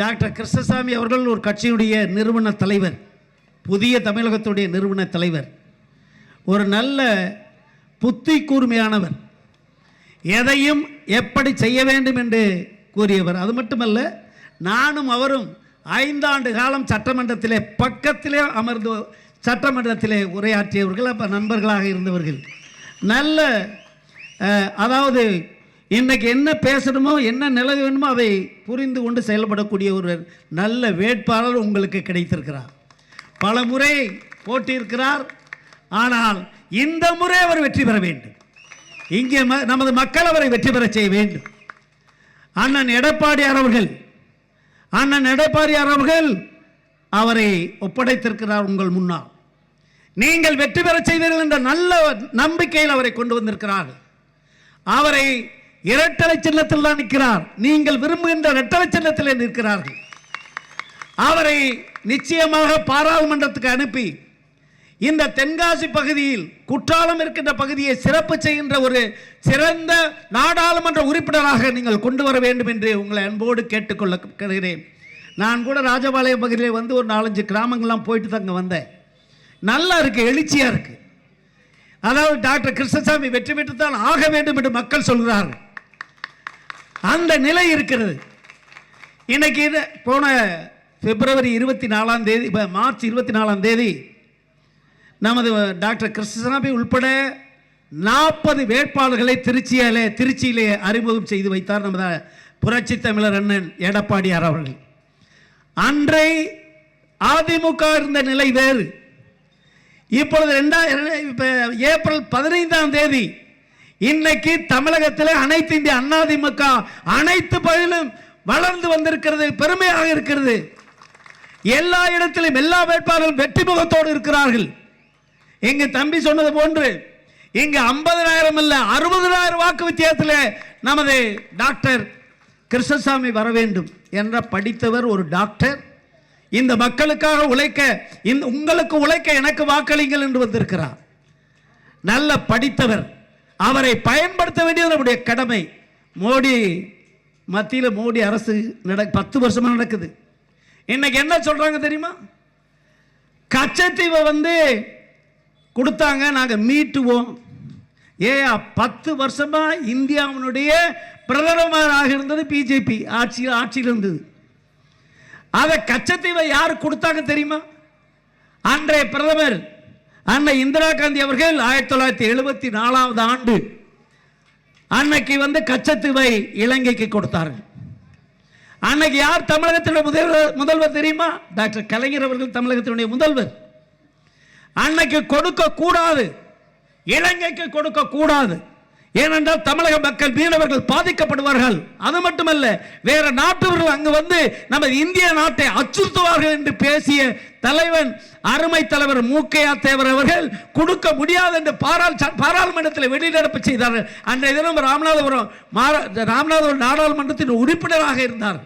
Doctor Krishnasamy அவர்கள் ஒரு கட்சியுடைய நிறுவன தலைவர் புதிய தமிழகத்துடைய நிறுவன தலைவர். ஒரு நல்ல புத்தி கூர்மையானவர். எதையும் எப்படி செய்ய வேண்டும் என்று கூறியவர். அது மட்டுமல்ல நானும் அவரும் ஐந்தாண்டு காலம் சட்டமன்றத்திலே பக்கத்திலே அமர்ந்து சட்டமன்றத்திலே உரையாற்றியவர்கள் அப்போ நண்பர்களாக இருந்தவர்கள். நல்ல அதாவது இன்னைக்கு என்ன பேசணுமோ என்ன நிலவு வேணுமோ அதை புரிந்து கொண்டு செயல்படக்கூடிய ஒரு நல்ல வேட்பாளர் உங்களுக்கு கிடைத்திருக்கிறார். பல முறை போட்டியிருக்கிறார். ஆனால் இந்த முறை அவர் வெற்றி பெற வேண்டும். இங்கே ம- நமது மக்கள் அவரை வெற்றி பெற செய்ய வேண்டும். அண்ணன் எடப்பாடியார் அவர்கள் அண்ணன் எடப்பாடியார் அவர்கள் அவரை ஒப்படைத்திருக்கிறார் உங்கள் முன்னால். நீங்கள் வெற்றி பெற செய்வீர்கள் என்ற நல்ல நம்பிக்கையில் அவரை கொண்டு வந்திருக்கிறார்கள். அவரை இரட்டலை சின்னத்தில் தான் நிற்கிறார். நீங்கள் விரும்புகின்ற இரட்டலை சின்னத்திலே நிற்கிறார்கள். அவரை நிச்சயமாக பாராளுமன்றத்துக்கு அனுப்பி இந்த தென்காசி பகுதியில் குற்றாலம் இருக்கின்ற பகுதியை சிறப்பு செய்கின்ற ஒரு சிறந்த நாடாளுமன்ற உறுப்பினராக நீங்கள் கொண்டு வர வேண்டும் என்று உங்களை அன்போடு கேட்டுக்கொள்ளுகிறேன் நான் கூட ராஜபாளையம் பகுதியில் வந்து ஒரு நாலஞ்சு கிராமங்கள்லாம் போயிட்டு தங்க வந்தேன். நல்லா இருக்குது எழுச்சியாக இருக்குது அதாவது டாக்டர் கிருஷ்ணசாமி வெற்றி பெற்று தான் ஆக வேண்டும் என்று மக்கள் சொல்கிறார்கள். அந்த நிலை இருக்கிறது. இன்னைக்கு இது போன பிப்ரவரி இருபத்தி நாலாம் தேதி இப்போ மார்ச் இருபத்தி நாலாம் தேதி நமது டாக்டர் கிருஷ்ணசாமி உள்பட நாற்பது வேட்பாளர்களை திருச்சியிலே திருச்சியிலே அறிமுகம் செய்து வைத்தார் நமது புரட்சி தமிழர் அண்ணன் எடப்பாடியார் அவர்கள். அன்றை அதிமுக இருந்த நிலை வேறு. இப்பொழுது ரெண்டா இப்போ ஏப்ரல் பதினைந்தாம் தேதி இன்னைக்கு தமிழகத்தில் அனைத்து இந்திய அதிமுக அனைத்து பகுதியிலும் வளர்ந்து வந்திருக்கிறது பெருமையாக இருக்கிறது. எல்லா இடத்திலும் எல்லா வேட்பாளர்களும் வெற்றி முகத்தோடு இருக்கிறார்கள். எங்க தம்பி சொன்னது போன்று இங்கு ஐம்பதனாயிரம் இல்ல அறுபதனாயிரம் வாக்கு வித்தியாசத்தில் நமது டாக்டர் கிருஷ்ணசாமி வர வேண்டும் என்ற படித்தவர் ஒரு டாக்டர். இந்த மக்களுக்காக உழைக்க இந்த உங்களுக்கு உழைக்க எனக்கு வாக்களிங்கள் என்று வந்திருக்கிறார். நல்ல படித்தவர். அவரை பயன்படுத்த வேண்டியது நம்முடைய கடமை. மோடி மத்தியில் மோடி அரசு நட பத்து வருஷமாக நடக்குது. இன்னைக்கு என்ன சொல்கிறாங்க தெரியுமா? கச்சத்தீவை வந்து கொடுத்தாங்க நாங்கள் மீட்டுவோம். ஏயா பத்து வருஷமாக இந்தியாவினுடைய பிரதமராக இருந்தது பிஜேபி ஆட்சியில் ஆட்சியில் இருந்தது. அதை கச்சத்தீவை யார் கொடுத்தாங்க தெரியுமா? அன்றைய பிரதமர் அன்னை இந்திரா காந்தி அவர்கள் ஆயிரத்தி தொள்ளாயிரத்தி எழுபத்தி நாலாவது ஆண்டு அன்னைக்கு வந்து கச்சத்துவை இலங்கைக்கு கொடுத்தார்கள். அன்னைக்கு யார் தமிழகத்தினுடைய முதல்வர் முதல்வர் தெரியுமா? டாக்டர் கலைஞர் அவர்கள் தமிழகத்தினுடைய முதல்வர். அன்னைக்கு கொடுக்க கூடாது இலங்கைக்கு கொடுக்க கூடாது ஏனென்றால் தமிழக மக்கள் மீனவர்கள் பாதிக்கப்படுவார்கள். அது மட்டுமல்ல வேற நாட்டவர்கள் அங்கு வந்து நம்ம இந்திய நாட்டை அச்சுறுத்துவார்கள் என்று பேசிய தலைவன் அருமை தலைவர் மூக்கையா தேவர் அவர்கள் கொடுக்க முடியாது என்று பாராளுமன்றத்தில் வெளிநடப்பு செய்தார்கள். அன்றைய தினம் ராமநாதபுரம் ராமநாதபுரம் நாடாளுமன்றத்தின் உறுப்பினராக இருந்தார்.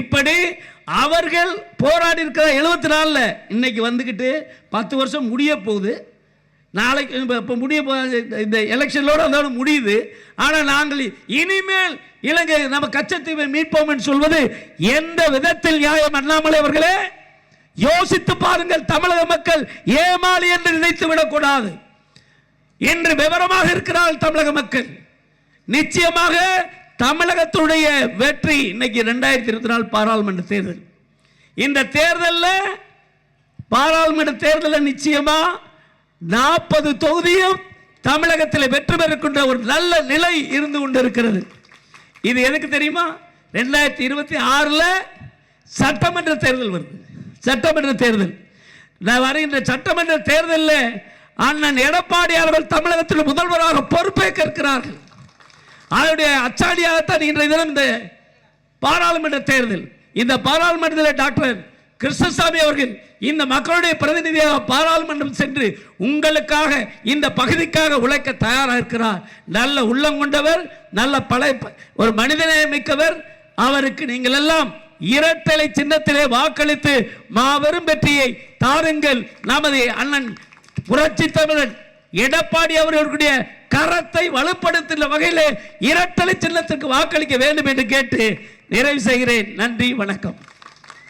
இப்படி அவர்கள் போராடி இருக்கிற எழுபத்தி நாலில் இன்னைக்கு வந்துக்கிட்டு பத்து வருஷம் முடிய போகுது. நாளைக்கு இப்போ இப்போ முடிய போ- இந்த எலெக்ஷனோட அதோட முடியுது. ஆனால் நாங்கள் இனிமேல் இலங்கை நம்ம கச்சத்தீவை மீட்போம் என்று சொல்வது எந்த விதத்தில் நியாயம் அண்ணாமலை அவர்களே? யோசித்து பாருங்கள் தமிழக மக்கள் ஏமாளி என்று நினைத்து விடக்கூடாது. என்று விவரமாக இருக்கிறார்கள் தமிழக மக்கள். நிச்சயமாக தமிழகத்துடைய வெற்றி இன்னைக்கு ரெண்டாயிரத்தி இருபத்தி நாலு பாராளுமன்ற தேர்தல். இந்த தேர்தலில் பாராளுமன்ற தேர்தலில் நிச்சயமாக நாற்பது தொகுதியும் தமிழகத்தில் வெற்றி பெறுகின்ற ஒரு நல்ல நிலை இருந்து கொண்டிருக்கிறது. இது எதுக்கு தெரியுமா? ரெண்டாயிரத்தி இருபத்தி ஆறில் சட்டமன்ற தேர்தல் வருது. சட்டமன்ற தேர்தல். நான் வருகின்ற சட்டமன்ற தேர்தலில் அண்ணன் எடப்பாடி அவர்கள் தமிழகத்தில் முதல்வராக பொறுப்பேற்க இருக்கிறார்கள் அதனுடைய அச்சாடியாகத்தான் இன்றைய தினம் இந்த பாராளுமன்ற தேர்தல். இந்த பாராளுமன்றத்தில் டாக்டர் கிருஷ்ணசாமி அவர்கள் இந்த மக்களுடைய பிரதிநிதியாக பாராளுமன்றம் சென்று உங்களுக்காக இந்த பகுதிக்காக உழைக்க தயாராக இருக்கிறார் நல்ல உள்ளம் கொண்டவர் நல்ல பழைய ஒரு மனிதநேயம் மிக்கவர். அவருக்கு நீங்கள் எல்லாம் இரட்டலை சின்னத்திலே வாக்களித்து மாபெரும் வெற்றியை தாருங்கள். நமது அண்ணன் புரட்சி தமிழன் எடப்பாடி அவர்களுடைய கரத்தை வலுப்படுத்துகிற வகையில் இரட்டலை சின்னத்திற்கு வாக்களிக்க வேண்டும் என்று கேட்டு நிறைவு செய்கிறேன். நன்றி வணக்கம்.